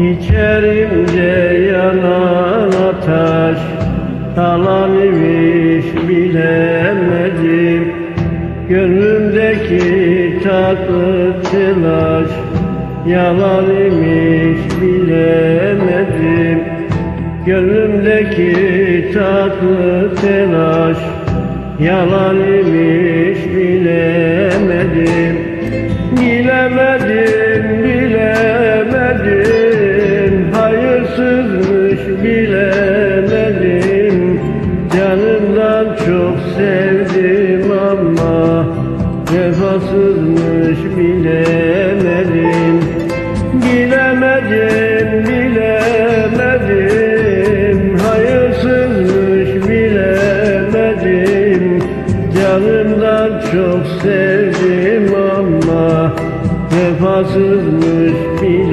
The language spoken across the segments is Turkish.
İçerimde yanan ateş Talan imiş bilemedim. Gönlümdeki tatlı telaş Yalan imiş bilemedim. Gönlümdeki tatlı telaş Yalan imiş Bilemedim, bilemedim Vefasızmış bilemedim. Bilemedim, bilemedim. Hayırsızmış bilemedim. Canımdan çok sevdim ama Vefasızmış bilemedim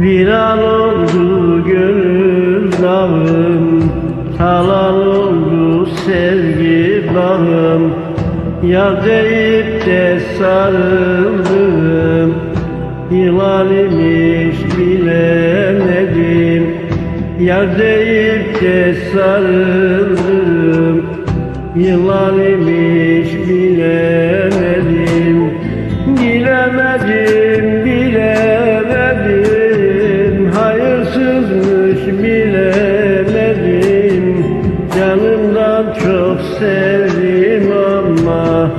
Viran oldu gönül dağım Talan oldu sevgi bağım Ya deyip de sarıldım Yılan imiş bilemedim. Ya deyip de sarıldım Yılan imiş bilemedim ama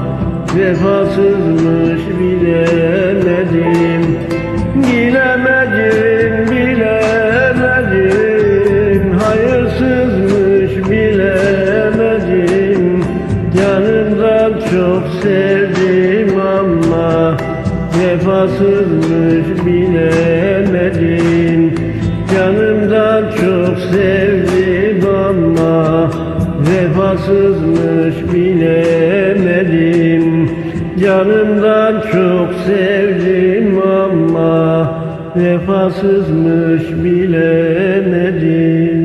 Vefasızmış bilemedim. Bilemedim, bilemedim. Hayırsızmış bilemedim. Canımdan çok sevdim ama Vefasızmış bilemedim Vefasızmış bilemedim. Canımdan çok sevdim ama Vefasızmış bilemedim